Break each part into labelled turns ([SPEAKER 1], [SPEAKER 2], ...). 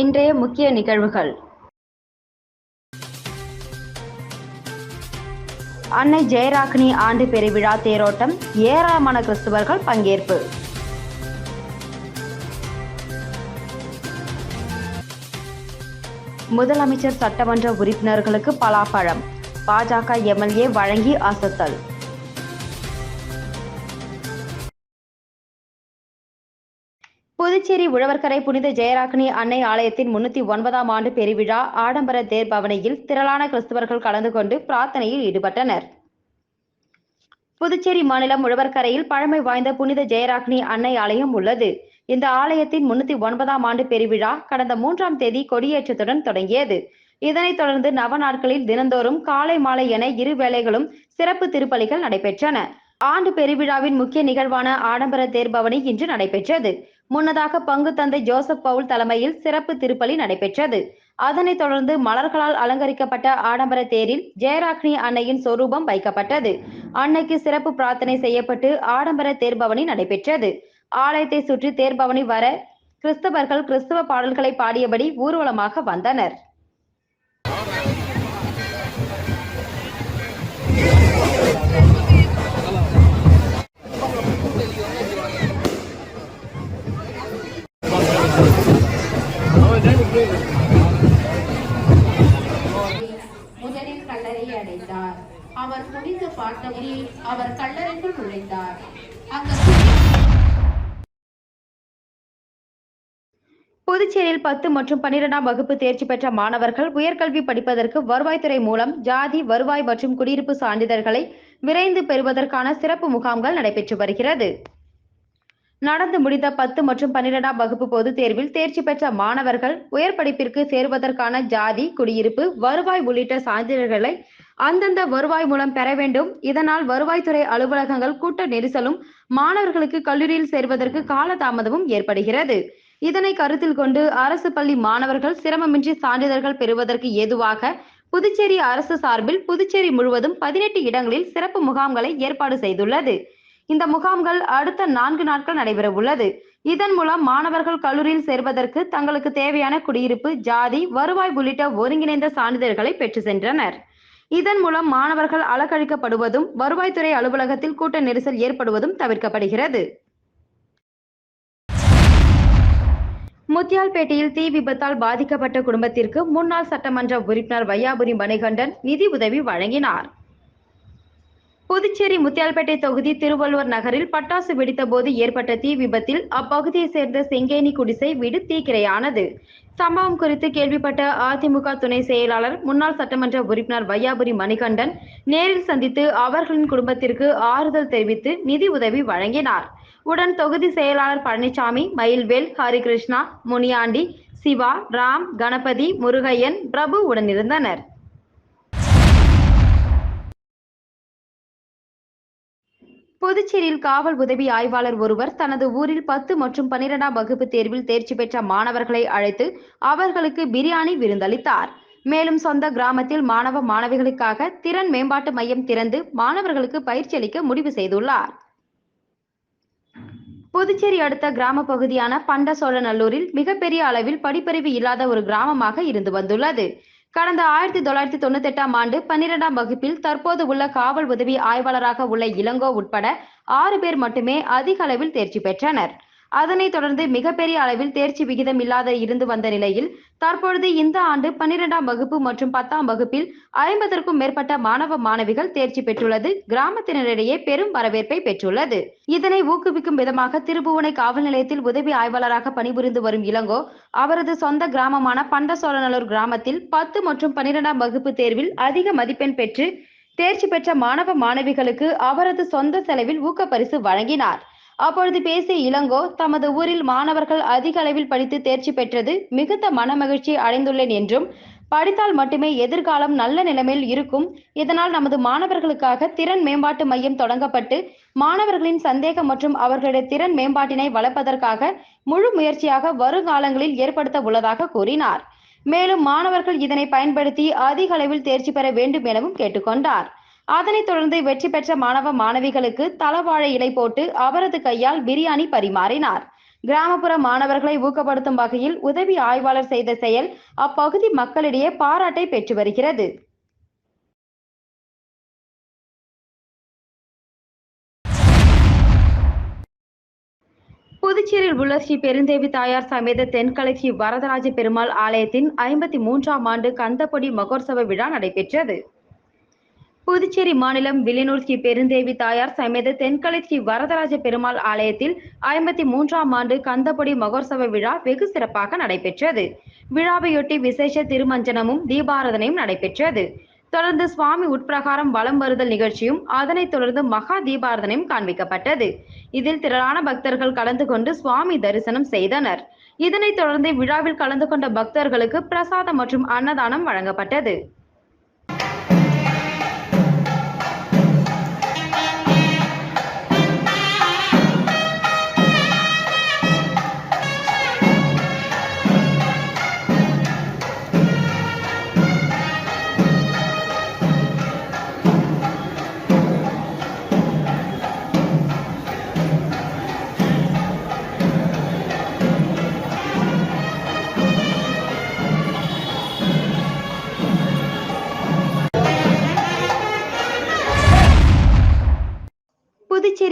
[SPEAKER 1] இன்றைய முக்கிய நிகழ்வுகள். அன்னை ஜெயராக்கினி ஆண்டு பெருவிழா தேரோட்டம் ஏராளமான கிறிஸ்துவர்கள் பங்கேற்பு. முதலமைச்சர் சட்டமன்ற உறுப்பினர்களுக்கு பலாப்பழம் பாஜக எம்எல்ஏ வழங்கி அசத்தல். புதுச்சேரி உழவர்கரை புனித ஜெயராக்கினி அன்னை ஆலயத்தின் முன்னூத்தி ஒன்பதாம் ஆண்டு பெருவிழா ஆடம்பர தேர்பவனியில் திரளான கிறிஸ்தவர்கள் கலந்து கொண்டு பிரார்த்தனையில் ஈடுபட்டனர். புதுச்சேரி மாநிலம் உழவர்கரையில் பழமை வாய்ந்த புனித ஜெயராக்னி அன்னை ஆலயம் உள்ளது. இந்த ஆலயத்தின் முன்னூத்தி ஒன்பதாம் ஆண்டு பெருவிழா கடந்த மூன்றாம் தேதி கொடியேற்றத்துடன் தொடங்கியது. இதனைத் தொடர்ந்து நவ நாட்களில் தினந்தோறும் காலை மாலை என இரு வேளைகளும் சிறப்பு திருப்பலிகள் நடைபெற்றன. ஆண்டு பெருவிழாவின் முக்கிய நிகழ்வான ஆடம்பர தேர்பவனி இன்று நடைபெற்றது. முன்னதாக பங்கு தந்தை ஜோசப் பவுல் தலைமையில் சிறப்பு திருப்பலி நடைபெற்றது. அதனைத் தொடர்ந்து மலர்களால் அலங்கரிக்கப்பட்ட ஆடம்பர தேரில் ஜெயராக்னி அன்னையின் சொரூபம் வைக்கப்பட்டது. அன்னைக்கு சிறப்பு பிரார்த்தனை செய்யப்பட்டு ஆடம்பர தேர்பவனி நடைபெற்றது. ஆலயத்தை சுற்றி தேர்பவனி வர கிறிஸ்தவர்கள் கிறிஸ்தவ பாடல்களை பாடியபடி ஊர்வலமாக வந்தனர்.
[SPEAKER 2] அவர் கல்லறைக்குள் நுழைந்தார். அங்கு
[SPEAKER 1] புதுச்சேரியில் பத்து மற்றும் பன்னிரெண்டாம் வகுப்பு தேர்ச்சி பெற்ற மாணவர்கள் உயர்கல்வி படிப்பதற்கு வருவாய்த்துறை மூலம் ஜாதி வருவாய் மற்றும் குடியிருப்பு சான்றிதழ்களை விரைந்து பெறுவதற்கான சிறப்பு முகாம்கள் நடைபெற்று வருகிறது. நடந்து முடிந்த பத்து மற்றும் பன்னிரெண்டாம் வகுப்பு பொதுத் தேர்வில் தேர்ச்சி பெற்ற மாணவர்கள் உயர் படிப்பிற்கு சேருவதற்கான ஜாதி குடியிருப்பு வருவாய் உள்ளிட்ட சான்றிதழ்களை அந்தந்த வருவாய் மூலம் பெற வேண்டும். இதனால் வருவாய்த்துறை அலுவலகங்கள் கூட்ட நெரிசலும் மாணவர்களுக்கு கல்லூரியில் சேர்வதற்கு காலதாமதமும் ஏற்படுகிறது. இதனை கருத்தில் கொண்டு அரசு பள்ளி மாணவர்கள் சிரமமின்றி சான்றிதழ்கள் பெறுவதற்கு ஏதுவாக புதுச்சேரி அரசு சார்பில் புதுச்சேரி முழுவதும் பதினெட்டு இடங்களில் சிறப்பு முகாம்களை ஏற்பாடு செய்துள்ளது. இந்த முகாம்கள் அடுத்த நான்கு நாட்கள் நடைபெற உள்ளது. இதன் மூலம் மாணவர்கள் கல்லூரியில் சேர்வதற்கு தங்களுக்கு தேவையான குடியிருப்பு ஜாதி வருவாய் உள்ளிட்ட ஒருங்கிணைந்த சான்றிதழ்களை பெற்று சென்றனர். இதன் மூலம் மாணவர்கள் அலக்கழிக்கப்படுவதும் வருவாய்த்துறை அலுவலகத்தில் கூட்ட நெரிசல் ஏற்படுவதும் தவிர்க்கப்படுகிறது. முத்தியால்பேட்டையில் தீ விபத்தால் பாதிக்கப்பட்ட குடும்பத்திற்கு முன்னாள் சட்டமன்ற உறுப்பினர் வையாபுரி மணிகண்டன் நிதி உதவி வழங்கினார். புதுச்சேரி முத்தியால்பேட்டை தொகுதி திருவள்ளுவர் நகரில் பட்டாசு வெடித்தபோது ஏற்பட்ட தீ விபத்தில் அப்பகுதியைச் சேர்ந்த செங்கேனி குடிசை வீடு தீக்கிரையானது. சம்பவம் குறித்து கேள்விப்பட்ட அதிமுக துணை செயலாளர் முன்னாள் சட்டமன்ற உறுப்பினர் வையாபுரி மணிகண்டன் நேரில் சந்தித்து அவர்களின் குடும்பத்திற்கு ஆறுதல் தெரிவித்து நிதி உதவி வழங்கினார். உடன் தொகுதி செயலாளர் பழனிசாமி மயில்வேல் ஹரிகிருஷ்ணா முனியாண்டி சிவா ராம் கணபதி முருகையன் பிரபு உடனிருந்தனர் புதுச்சேரியில் காவல் உதவி ஆய்வாளர் ஒருவர் தனது ஊரில் பத்து மற்றும் பன்னிரெண்டாம் வகுப்பு தேர்வில் தேர்ச்சி பெற்ற மாணவர்களை அழைத்து அவர்களுக்கு பிரியாணி விருந்தளித்தார். மேலும் சொந்த கிராமத்தில் மாணவ மாணவிகளுக்காக திறன் மேம்பாட்டு மையம் திறந்து மாணவர்களுக்கு பயிற்சி அளிக்க முடிவு செய்துள்ளார். புதுச்சேரி அடுத்த கிராம பகுதியான பண்டசோழநல்லூரில் மிகப்பெரிய அளவில் படிப்பறிவு இல்லாத ஒரு கிராமமாக இருந்து வந்துள்ளது. கடந்த ஆயிரத்தி தொள்ளாயிரத்தி தொண்ணூத்தி எட்டாம் ஆண்டு பன்னிரெண்டாம் வகுப்பில் தற்போது உள்ள காவல் உதவி ஆய்வாளராக உள்ள இளங்கோ உட்பட ஆறு பேர் மட்டுமே அதிக அளவில் தேர்ச்சி பெற்றனர். அதனைத் தொடர்ந்து மிகப்பெரிய அளவில் தேர்ச்சி விகிதம் இல்லாத இருந்து வந்த நிலையில் தற்பொழுது இந்த ஆண்டு பன்னிரெண்டாம் வகுப்பு மற்றும் பத்தாம் வகுப்பில் ஐம்பதற்கும் மேற்பட்ட மாணவ மாணவிகள் தேர்ச்சி பெற்றுள்ளது. கிராமத்தினரிடையே பெரும் வரவேற்பை பெற்றுள்ளது. இதனை ஊக்குவிக்கும் விதமாக திருபுவனை காவல் நிலையத்தில் உதவி ஆய்வாளராக பணிபுரிந்து வரும் இளங்கோ அவரது சொந்த கிராமமான பண்டசோழநல்லூர் கிராமத்தில் பத்து மற்றும் பன்னிரெண்டாம் வகுப்பு தேர்வில் அதிக மதிப்பெண் பெற்று தேர்ச்சி பெற்ற மாணவ மாணவிகளுக்கு அவரது சொந்த செலவில் ஊக்கப்பரிசு வழங்கினார். அப்பொழுது பேசிய இளங்கோ தமது ஊரில் மாணவர்கள் அதிக அளவில் படித்து தேர்ச்சி பெற்றது மிகுந்த மனமகிழ்ச்சி அடைந்துள்ளேன் என்றும் படித்தால் மட்டுமே எதிர்காலம் நல்ல நிலைமையில் இருக்கும். இதனால் நமது மாணவர்களுக்காக திறன் மேம்பாட்டு மையம் தொடங்கப்பட்டு மாணவர்களின் சந்தேகம் மற்றும் அவர்களுடைய திறன் மேம்பாட்டினை வளர்ப்பதற்காக முழு முயற்சியாக வருங்காலங்களில் ஏற்படுத்த உள்ளதாக கூறினார். மேலும் மாணவர்கள் இதனை பயன்படுத்தி அதிக அளவில் தேர்ச்சி பெற வேண்டும் எனவும் கேட்டுக்கொண்டார். அதனைத் தொடர்ந்து வெற்றி பெற்ற மாணவ மாணவிகளுக்கு தலவாழை இலை போட்டு அவரது கையால் பிரியாணி பரிமாறினார். கிராமப்புற மாணவர்களை ஊக்கப்படுத்தும் வகையில் உதவி ஆய்வாளர் செய்த செயல் அப்பகுதி மக்களிடையே பாராட்டை பெற்று வருகிறது. புதுச்சேரியில் உள்ள ஸ்ரீ பெருந்தேவி தாயார் சமேத தென்கலை ஸ்ரீ வரதராஜ பெருமாள் ஆலயத்தின் ஐம்பத்தி மூன்றாம் ஆண்டு கந்தப்பொடி மகோற்சவ விழா நடைபெற்றது. புதுச்சேரி மாநிலம் வில்லியனூர் ஸ்ரீ பெருந்தேவி தாயார் சமேத தென்கலை ஸ்ரீ வரதராஜ பெருமாள் ஆலயத்தில் ஐம்பத்தி மூன்றாம் ஆண்டு கந்தபொடி மகோற்சவ விழா வெகு சிறப்பாக நடைபெற்றது. விழாவையொட்டி விசேஷ திருமஞ்சனமும் தீபாராதனையும் நடைபெற்றது. தொடர்ந்து சுவாமி உட்பிரகாரம் வலம் வருதல் நிகழ்ச்சியும் அதனைத் தொடர்ந்து மகா தீபாராதனையும் காண்பிக்கப்பட்டது. இதில் திரளான பக்தர்கள் கலந்து கொண்டு சுவாமி தரிசனம் செய்தனர். இதனைத் தொடர்ந்து விழாவில் கலந்து கொண்ட பக்தர்களுக்கு பிரசாதம் மற்றும் அன்னதானம் வழங்கப்பட்டது.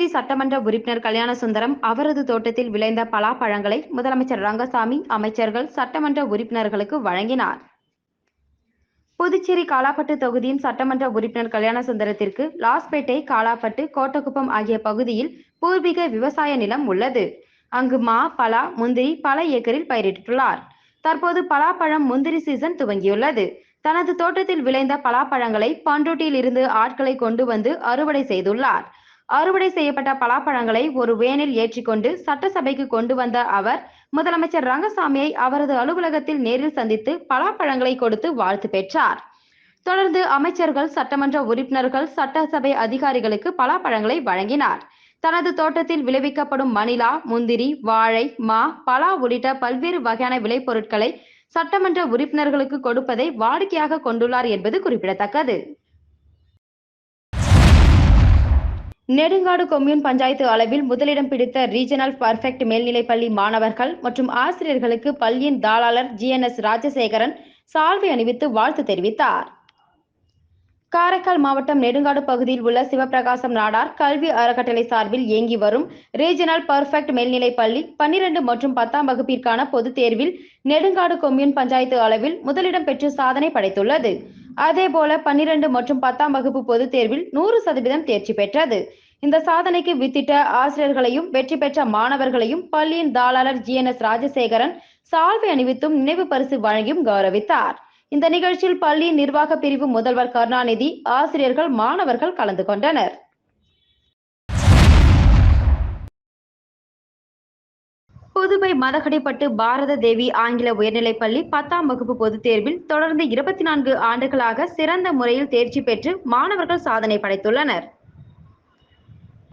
[SPEAKER 1] புதுச்சேரி சட்டமன்ற உறுப்பினர் கல்யாண சுந்தரம் அவரது தோட்டத்தில் விளைந்த பலாப்பழங்களை முதலமைச்சர் ரங்கசாமி அமைச்சர்கள் சட்டமன்ற உறுப்பினர்களுக்கு வழங்கினார். புதுச்சேரி காலாப்பட்டு தொகுதியின் சட்டமன்ற உறுப்பினர் கல்யாண சுந்தரத்திற்கு லாஸ்பேட்டை காலாப்பட்டு கோட்டக்குப்பம் ஆகிய பகுதியில் பூர்வீக விவசாய நிலம் உள்ளது. அங்கு மா பலா முந்திரி பல ஏக்கரில் பயிரிட்டுள்ளார். தற்போது பலாப்பழம் முந்திரி சீசன் துவங்கியுள்ளது. தனது தோட்டத்தில் விளைந்த பலாப்பழங்களை பண்ருட்டியில் இருந்து ஆட்களை கொண்டு வந்து அறுவடை செய்துள்ளார். அறுவடை செய்யப்பட்ட பலாப்பழங்களை ஒரு வேனில் ஏற்றிக்கொண்டு சட்டசபைக்கு கொண்டு வந்த அவர் முதலமைச்சர் ரங்கசாமியை அவரது அலுவலகத்தில் நேரில் சந்தித்து பலாப்பழங்களை கொடுத்து வாழ்த்து பெற்றார். தொடர்ந்து அமைச்சர்கள் சட்டமன்ற உறுப்பினர்கள் சட்டசபை அதிகாரிகளுக்கு பலாப்பழங்களை வழங்கினார். தனது தோட்டத்தில் விளைவிக்கப்படும் மணிலா முந்திரி வாழை மா பலா உள்ளிட்ட பல்வேறு வகையான விளைபொருட்களை சட்டமன்ற உறுப்பினர்களுக்கு கொடுப்பதை வாடிக்கையாக கொண்டுள்ளார் என்பது குறிப்பிடத்தக்கது. நெடுங்காடு கொம்யூன் பஞ்சாயத்து அளவில் முதலிடம் பிடித்த ரீஜனல் பர்ஃபெக்ட் மேல்நிலைப்பள்ளி மாணவர்கள் மற்றும் ஆசிரியர்களுக்கு பள்ளியின் தாளாளர் ஜிஎன்எஸ் ராஜசேகரன் சால்வை அணிவித்து வாழ்த்து தெரிவித்தார். காரைக்கால் மாவட்டம் நெடுங்காடு பகுதியில் உள்ள சிவபிரகாசம் நாடார் கல்வி அறக்கட்டளை சார்பில் இயங்கி வரும் ரீஜனல் பர்ஃபெக்ட் மேல்நிலைப் பள்ளி பன்னிரண்டு மற்றும் பத்தாம் வகுப்பிற்கான பொதுத் தேர்வில் நெடுங்காடு கொம்யூன் பஞ்சாயத்து அளவில் முதலிடம் பெற்று சாதனை படைத்துள்ளது. அதேபோல பன்னிரண்டு மற்றும் பத்தாம் வகுப்பு பொதுத் தேர்வில் நூறு சதவீதம் தேர்ச்சி பெற்றது. இந்த சாதனைக்கு வித்திட்ட ஆசிரியர்களையும் வெற்றி பெற்ற மாணவர்களையும் பள்ளியின் தாளாளர் ஜிஎன்எஸ் ராஜசேகரன் சால்வை அணிவித்தும் நினைவு பரிசு வழங்கியும் கௌரவித்தார். இந்த நிகழ்ச்சியில் பள்ளியின் நிர்வாக பிரிவு முதல்வர் கருணாநிதி ஆசிரியர்கள் மாணவர்கள் கலந்து கொண்டனர். புதுவை மதகடிப்பட்டு பாரத தேவி ஆங்கில உயர்நிலைப்பள்ளி பத்தாம் வகுப்பு பொதுத் தேர்வில் தொடர்ந்து இருபத்தி நான்கு ஆண்டுகளாக சிறந்த முறையில் தேர்ச்சி பெற்று மாணவர்கள் சாதனை படைத்துள்ளனர்.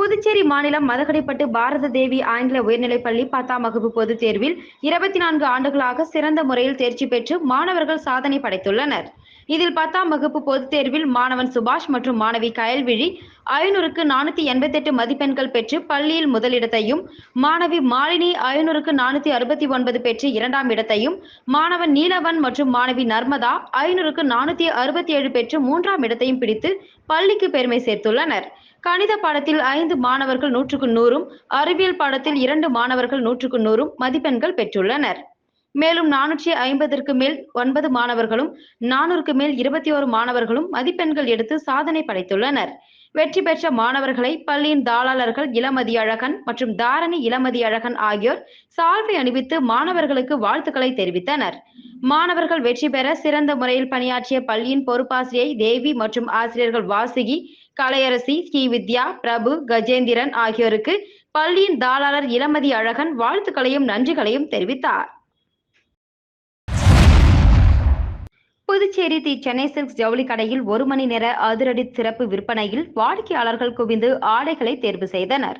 [SPEAKER 1] புதுச்சேரி மாநிலம் மதகடிப்பட்டு பாரத தேவி ஆங்கில உயர்நிலைப்பள்ளி பத்தாம் வகுப்பு பொதுத் தேர்வில் இருபத்தி நான்கு ஆண்டுகளாக சிறந்த முறையில் தேர்ச்சி பெற்று மாணவர்கள் சாதனை படைத்துள்ளனர். இதில் பத்தாம் வகுப்பு பொதுத் தேர்வில் மாணவன் சுபாஷ் மற்றும் மாணவி கயல்விழி ஐநூறுக்கு நானூத்தி எண்பத்தி எட்டு மதிப்பெண்கள் பெற்று பள்ளியில் முதலிடத்தையும் மாணவி மாலினி ஐநூறுக்கு நானூத்தி அறுபத்தி ஒன்பது பெற்று இரண்டாம் இடத்தையும் மாணவன் நீலவன் மற்றும் மாணவி நர்மதா ஐநூறுக்கு நானூத்தி அறுபத்தி ஏழு பெற்று மூன்றாம் இடத்தையும் பிடித்து பள்ளிக்கு பெருமை சேர்த்துள்ளனர். கணித பாடத்தில் ஐந்து மாணவர்கள் நூற்றுக்கு நூறும் அறிவியல் பாடத்தில் இரண்டு மாணவர்கள் நூற்றுக்கு நூறும் மதிப்பெண்கள் பெற்றுள்ளனர். மேலும் நானூற்றி ஐம்பதற்கு மேல் ஒன்பது மாணவர்களும் நானூறுக்கு மேல் இருபத்தி ஓரு மாணவர்களும் மதிப்பெண்கள் எடுத்து சாதனை படைத்துள்ளனர். வெற்றி பெற்ற மாணவர்களை பள்ளியின் தாளாளர்கள் இளமதி அழகன் மற்றும் தாரணி இளமதி அழகன் ஆகியோர் சால்வை அணிவித்து மாணவர்களுக்கு வாழ்த்துக்களை தெரிவித்தனர். மாணவர்கள் வெற்றி பெற சிறந்த முறையில் பணியாற்றிய பள்ளியின் பொறுப்பாசிரியை தேவி மற்றும் ஆசிரியர்கள் வாசுகி கலையரசி ஸ்ரீவித்யா பிரபு கஜேந்திரன் ஆகியோருக்கு பள்ளியின் தாளாளர் இளமதி அழகன் வாழ்த்துக்களையும் நன்றிகளையும் தெரிவித்தார். புதுச்சேரி தி சென்னை சில்க்ஸ் ஜவுளி கடையில் ஒரு மணி நேர அதிரடி சிறப்பு விற்பனையில் வாடிக்கையாளர்கள் குவிந்து ஆடைகளை தேர்வு செய்தனர்.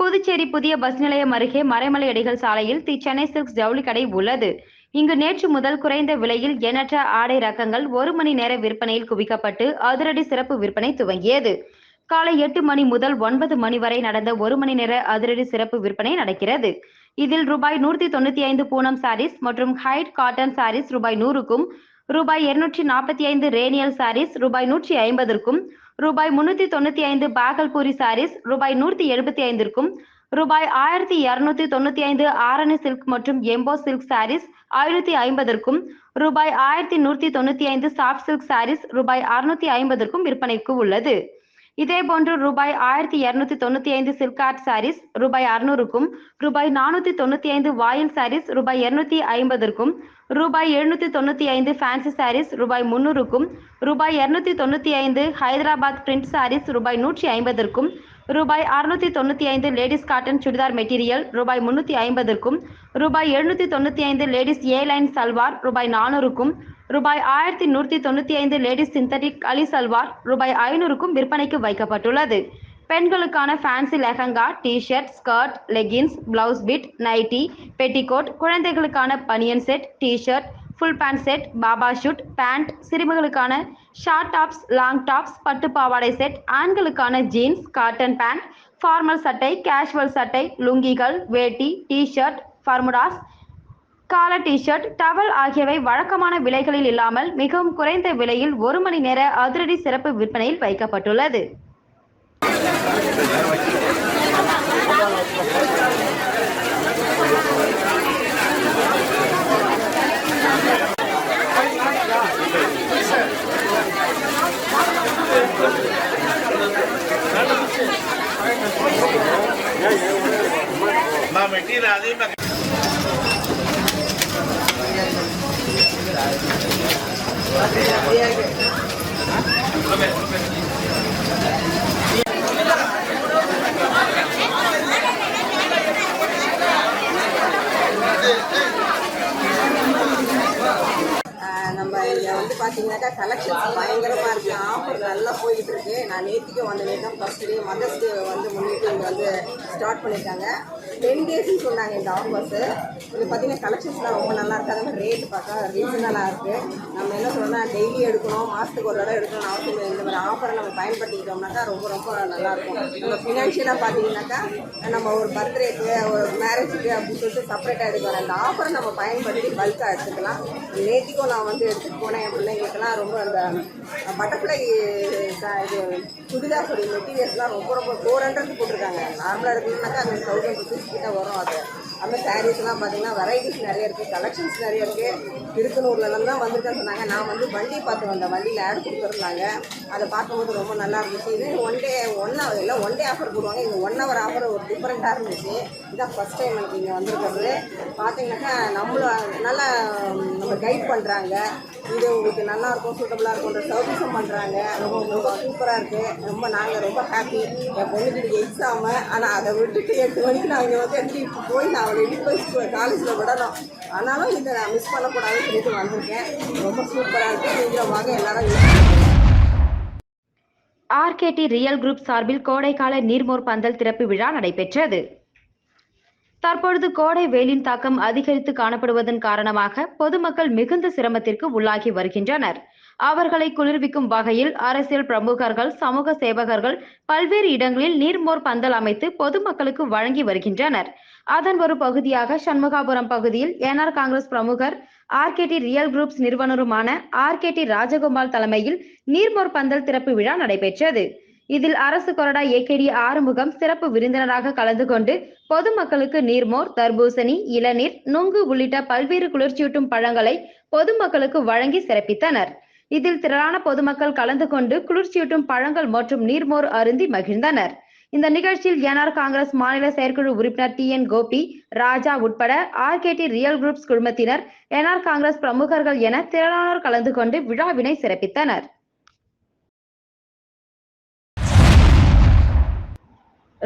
[SPEAKER 1] புதுச்சேரி புதிய பஸ் நிலையம் அருகே மறைமலை அடிகள் சாலையில் தி சென்னை சில்க்ஸ் ஜவுளி கடை உள்ளது. இங்கு நேற்று முதல் குறைந்த விலையில் எண்ணற்ற ஆடை ரகங்கள் ஒரு மணி நேர விற்பனையில் குவிக்கப்பட்டு அதிரடி சிறப்பு விற்பனை துவங்கியது. காலை எட்டு மணி முதல் ஒன்பது மணி வரை நடந்த ஒரு மணி நேர அதிரடி சிறப்பு விற்பனை நடக்கிறது. இதில் ரூபாய் நூற்றி தொண்ணூத்தி ஐந்து பூனம் சாரீஸ் மற்றும் ஹைட் காட்டன் சாரீஸ் ரூபாய் நூறுக்கும் ரூபாய் இருநூற்றி நாற்பத்தி ஐந்து ரேனியல் சாரீஸ் ரூபாய் நூற்றி ஐம்பதற்கும் ரூபாய் முன்னூத்தி தொண்ணூத்தி ஐந்து பாகல்பூரி சாரீஸ் ரூபாய் நூற்றி எழுபத்தி ஐந்திற்கும் ரூபாய் ஆயிரத்தி இருநூத்தி தொண்ணூத்தி ஐந்து ஆரணி சில்க் மற்றும் எம்போ சில்க் சாரீஸ் ஆயிரத்தி ஐம்பதற்கும் ரூபாய் ஆயிரத்தி நூற்றி தொண்ணூத்தி ஐந்து சாஃப்ட் சில்க் சாரீஸ் ரூபாய் அறுநூத்தி ஐம்பதற்கும் விற்பனைக்கு உள்ளது. இதே போன்று ரூபாய் ஆயிரத்தி இருநூத்தி தொண்ணூத்தி ஐந்து சில்காட் சாரீஸ் ரூபாய் அறுநூறுக்கும் ரூபாய் நானூத்தி தொண்ணூத்தி ஐந்து வாயில் சாரீஸ் ரூபாய் இருநூத்தி ஐம்பதற்கும் ரூபாய் எழுநூத்தி தொண்ணூத்தி ஐந்து ஃபேன்சி சாரீஸ் ரூபாய் முன்னூறுக்கும் ரூபாய் இருநூத்தி தொண்ணூத்தி ஐந்து ஹைதராபாத் பிரிண்ட் சாரீஸ் ரூபாய் நூற்றி ஐம்பதற்கும் ரூபாய் அறுநூத்தி தொண்ணூத்தி ஐந்து லேடிஸ் காட்டன் சுடிதார் மெட்டீரியல் ரூபாய் முன்னூத்தி ஐம்பதற்கும் ரூபாய் எழுநூத்தி தொண்ணூத்தி ஐந்து லேடிஸ் ஏ லைன் சல்வார் ரூபாய் நானூறுக்கும் ரூபாய் ஆயிரத்தி நூற்றி தொண்ணூற்றி ஐந்து லேடிஸ் சிந்தட்டிக் அலி சல்வார் ரூபாய் ஐநூறுக்கும் விற்பனைக்கு வைக்கப்பட்டுள்ளது. பெண்களுக்கான fancy lehenga T shirt skirt leggings blouse bit nightie petticoat குழந்தைகளுக்கான banian set T shirt full pant set baba suit pant சிறுமிகளுக்கான short tops long tops பட்டு பாவாடை செட் ஆண்களுக்கான ஜீன்ஸ் காட்டன் பேண்ட் ஃபார்மல் சட்டை கேஷுவல் சட்டை லுங்கிகள் வேட்டி டிஷர்ட் ஃபர்முடாஸ் கால T shirt towel ஆகியவை வழக்கமான விலைகளில் இல்லாமல் மிகவும் குறைந்த விலையில் ஒரு மணி நேர அதிரடி சிறப்பு விற்பனையில் வைக்கப்பட்டுள்ளது.
[SPEAKER 3] நான் மெட்டீரியல் அதிகமாக
[SPEAKER 4] வந்து பார்த்தீங்கன்னாக்கா கலெக்ஷன்ஸ் பயங்கரமாக இருக்குது ஆஃபர் நல்லா போயிட்டு இருக்கு. நான் நேற்றுக்கு வந்த நேரம் ஃபர்ஸ்ட் டே மதர்ஸ் டே வந்து முன்னிட்டு இங்கே வந்து ஸ்டார்ட் பண்ணியிருக்காங்க டென் டேஸ்ன்னு சொன்னாங்க இந்த ஆஃபர்ஸு இது பார்த்தீங்கன்னா கலெக்ஷன்ஸ்லாம் ரொம்ப நல்லா இருக்குது ரேட்டு ரேட் பார்த்தா ரீசனலாக இருக்குது நம்ம என்ன சொல்லணும்னா டெய்லி எடுக்கணும் மாதத்துக்கு ஒரு தடவை எடுக்கணும்னு அவசியம் இல்லை. இந்த மாதிரி ஆஃபரை நம்ம பயன்படுத்திக்கிட்டோம்னாக்கா ரொம்ப ரொம்ப நல்லாயிருக்கும். நம்ம ஃபினான்ஷியலாக பார்த்தீங்கன்னாக்கா நம்ம ஒரு பர்த்டேக்கு ஒரு மேரேஜுக்கு அப்படின்னு சொல்லிட்டு செப்பரேட்டாக எடுக்கிறோம் அந்த ஆஃபரை நம்ம பயன்படுத்தி பல்காக எடுத்துக்கலாம். நேற்றுக்கும் நான் வந்து எடுத்துகிட்டு போனேன் என் பிள்ளைங்களுக்குலாம் ரொம்ப அந்த பட்டர்ஃப்ளை இது சுடிதாஸோடைய மெட்டீரியல்ஸ்லாம் ரொம்ப ரொம்ப ஃபோர் ஹண்ட்ரட் போட்டிருக்காங்க. நார்மலாக எடுக்கணும்னாக்கா அந்த தௌசண்ட் ருபீஸ் கிட்டே வரும் அது. அந்த சாரீஸ்லாம் பார்த்தீங்கன்னா வெரைட்டிஸ் நிறைய இருக்குது கலெக்ஷன்ஸ் நிறைய இருக்குது திருக்கனூர்லலாம் தான் வந்திருக்கேன்னு சொன்னாங்க. நான் வந்து வண்டி பார்த்து வந்தேன். வண்டியில் ஆட் கொடுத்துருந்தாங்க. அதை பார்க்கும்போது ரொம்ப நல்லா இருந்துச்சு. இது ஒன் டே ஒன் ஹவர் இல்லை ஒன் டே ஆஃபர் போடுவாங்க. இது ஒன் ஹவர் ஆஃபர் ஒரு டிஃப்ரெண்ட்டாக இருந்துச்சு. இதான் ஃபஸ்ட் டைம் எனக்கு இங்கே வந்திருக்கிறது. பார்த்தீங்கன்னாக்கா நம்மளும் நல்லா நம்ம கைட் பண்ணுறாங்க இது உங்களுக்கு நல்லா இருக்கும் சூட்டபுளாக இருக்கும்ன்ற சர்வீஸும் பண்ணுறாங்க ரொம்ப ரொம்ப சூப்பராக இருக்குது ரொம்ப நாங்கள் ரொம்ப ஹாப்பி என் பொண்ணுக்கு எக்ஸாமு ஆனால் அதை விட்டுட்டு எட்டு மணிக்கு நான் இங்கே வந்து எடுத்து இப்போ போய் நான் அவளை இடி போய் காலேஜில் விடணும். ஆனாலும் இதை நான் மிஸ் பண்ணக்கூடாதுன்னு சொல்லிட்டு வந்திருக்கேன். ரொம்ப சூப்பராக இருக்குது நீங்களும் வாங்க எல்லாரும் யூஸ்
[SPEAKER 1] ஆர்கேடி ரியல் குரூப் சார்பில் கோடைக்கால நீர்மோர் பந்தல் திறப்பு விழா நடைபெற்றது. தற்பொழுது கோடை வெயிலின் தாக்கம் அதிகரித்து காணப்படுவதன் காரணமாக பொதுமக்கள் மிகுந்த சிரமத்திற்கு உள்ளாகி வருகின்றனர். அவர்களை குளிர்விக்கும் வகையில் அரசியல் பிரமுகர்கள் சமூக சேவகர்கள் பல்வேறு இடங்களில் நீர்மோர் பந்தல் அமைத்து பொதுமக்களுக்கு வழங்கி வருகின்றனர். அதன் ஒரு பகுதியாக சண்முகாபுரம் பகுதியில் என்ஆர் காங்கிரஸ் பிரமுகர் ஆர்கேடி ரியல் குரூப்ஸ் நிறுவனருமான ஆர்கேடி ராஜகோபால் தலைமையில் நீர்மோர் பந்தல் திறப்பு விழா நடைபெற்றது. இதில் அரசு கொறடா ஏகேடி ஆறுமுகம் சிறப்பு விருந்தினராக கலந்து கொண்டு பொதுமக்களுக்கு நீர்மோர் தர்பூசணி இளநீர் நுங்கு உள்ளிட்ட பல்வேறு குளிர்ச்சியூட்டும் பழங்களை பொதுமக்களுக்கு வழங்கி சிறப்பித்தனர். இதில் திரளான பொதுமக்கள் கலந்து கொண்டு குளிர்ச்சியூட்டும் பழங்கள் மற்றும் நீர்மோர் அருந்தி மகிழ்ந்தனர். இந்த நிகழ்ச்சியில் என்ஆர் காங்கிரஸ் மாநில செயற்குழு உறுப்பினர் டி என் கோபி ராஜா உட்பட ஆர்கேடி ரியல் குரூப்ஸ் குழுமத்தினர் என்ஆர் காங்கிரஸ் பிரமுகர்கள் என திரளானோர் கலந்து கொண்டு விழாவினை சிறப்பித்தனர்.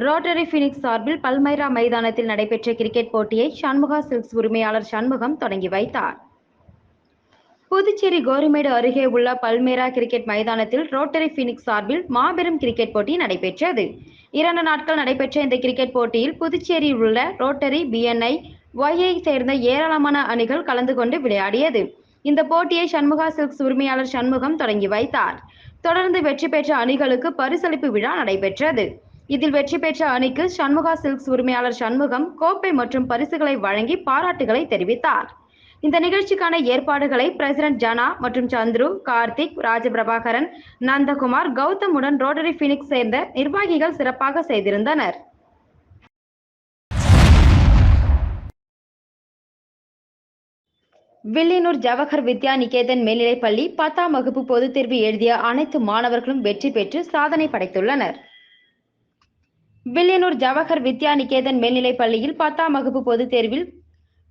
[SPEAKER 1] ரோட்டரி பினிக்ஸ் சார்பில் பல்மைரா மைதானத்தில் நடைபெற்ற கிரிக்கெட் போட்டியை சண்முகா சில்க்ஸ் உரிமையாளர் சண்முகம் தொடங்கி வைத்தார். புதுச்சேரி கோரிமேடு அருகே உள்ள பல்மேரா கிரிக்கெட் மைதானத்தில் ரோட்டரி பினிக்ஸ் சார்பில் மாபெரும் கிரிக்கெட் போட்டி நடைபெற்றது. இரண்டு நாட்கள் நடைபெற்ற இந்த கிரிக்கெட் போட்டியில் புதுச்சேரியில் உள்ள ரோட்டரி பிஎன்ஐ ஒய்ஐ சேர்ந்த ஏராளமான அணிகள் கலந்து கொண்டு விளையாடியது. இந்த போட்டியை சண்முகா சில்க்ஸ் உரிமையாளர் சண்முகம் தொடங்கி வைத்தார். தொடர்ந்து வெற்றி பெற்ற அணிகளுக்கு பரிசளிப்பு விழா நடைபெற்றது. இதில் வெற்றி பெற்ற அணிக்கு சண்முகா சில்க்ஸ் உரிமையாளர் சண்முகம் கோப்பை மற்றும் பரிசுகளை வழங்கி பாராட்டுகளை தெரிவித்தார். இந்த நிகழ்ச்சிக்கான ஏற்பாடுகளை பிரசிடென்ட் ஜனா மற்றும் சந்துரு கார்த்திக் ராஜபிரபாகரன் நந்தகுமார் கௌதமுடன் ரோட்டரி பினிக்ஸ் சேர்ந்த நிர்வாகிகள் சிறப்பாக செய்திருந்தனர். வில்லியனூர் ஜவஹர் வித்யா நிகேதன் மேல்நிலைப்பள்ளி பத்தாம் வகுப்பு பொதுத் தேர்வு எழுதிய அனைத்து மாணவர்களும் வெற்றி பெற்று சாதனை படைத்துள்ளனர். வில்லியனூர் ஜவஹர் வித்யா நிகேதன் மேல்நிலைப் பள்ளியில் பத்தாம் வகுப்பு பொதுத் தேர்வில்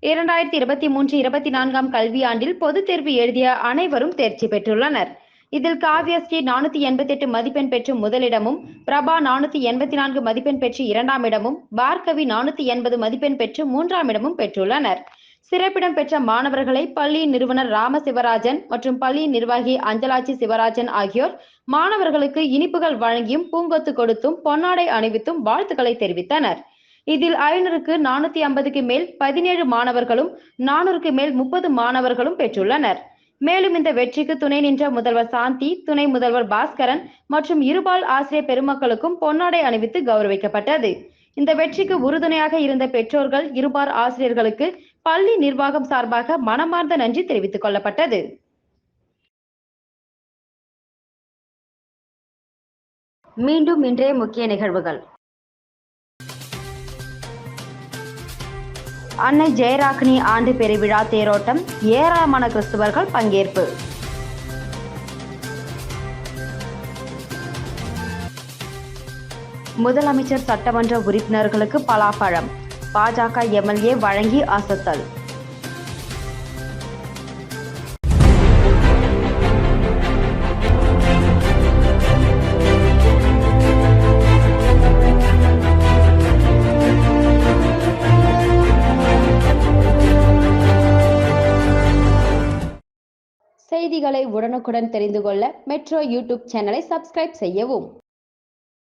[SPEAKER 1] இரண்டாயிரத்தி இருபத்தி மூன்று இருபத்தி நான்காம் கல்வியாண்டில் பொதுத் தேர்வு எழுதிய அனைவரும் தேர்ச்சி பெற்றுள்ளனர். இதில் காவ்யஸ்ரீ நானூத்தி எண்பத்தி எட்டு மதிப்பெண் பெற்று முதலிடமும் பிரபா நானூத்தி எண்பத்தி நான்கு மதிப்பெண் பெற்று இரண்டாம் இடமும் பார்கவி நானூத்தி எண்பது மதிப்பெண் பெற்று மூன்றாம் இடமும் பெற்றுள்ளனர். சிறப்பிடம் பெற்ற மாணவர்களை பள்ளி நிறுவனர் ராம சிவராஜன் மற்றும் பள்ளி நிர்வாகி அஞ்சலாட்சி சிவராஜன் ஆகியோர் மாணவர்களுக்கு இனிப்புகள் வழங்கியும் பூங்கொத்து கொடுத்தும் பொன்னாடை அணிவித்தும் வாழ்த்துக்களை தெரிவித்தனர். இதில் ஐநூறுக்கு நானூத்தி ஐம்பதுக்கு மேல் பதினேழு மாணவர்களும் நானூறுக்கு மேல் முப்பது மாணவர்களும் பெற்றுள்ளனர். மேலும் இந்த வெற்றிக்கு துணை நின்ற முதல்வர் சாந்தி துணை முதல்வர் பாஸ்கரன் மற்றும் இருபால் ஆசிரியர் பெருமக்களுக்கும் பொன்னாடை அணிவித்து கௌரவிக்கப்பட்டது. இந்த வெற்றிக்கு உறுதுணையாக இருந்த பெற்றோர்கள் இருபார் ஆசிரியர்களுக்கு பள்ளி நிர்வாகம் சார்பாக மனமார்ந்த நன்றி தெரிவித்துக் கொள்ளப்பட்டது. மீண்டும் இன்றைய முக்கிய நிகழ்வுகள். அன்னை ஜெயராகினி ஆண்டு பெருவிழா தேரோட்டம் ஏராளமான கிறிஸ்துவர்கள் பங்கேற்பு. முதலமைச்சர் சட்டமன்ற உறுப்பினர்களுக்கு பலாப்பழம். பாஜக எம்எல்ஏ வழங்கி அசத்தல். செய்திகளை உடனுக்குடன் தெரிந்து கொள்ள மெட்ரோ யூடியூப் சேனலை சப்ஸ்கிரைப் செய்யவும்.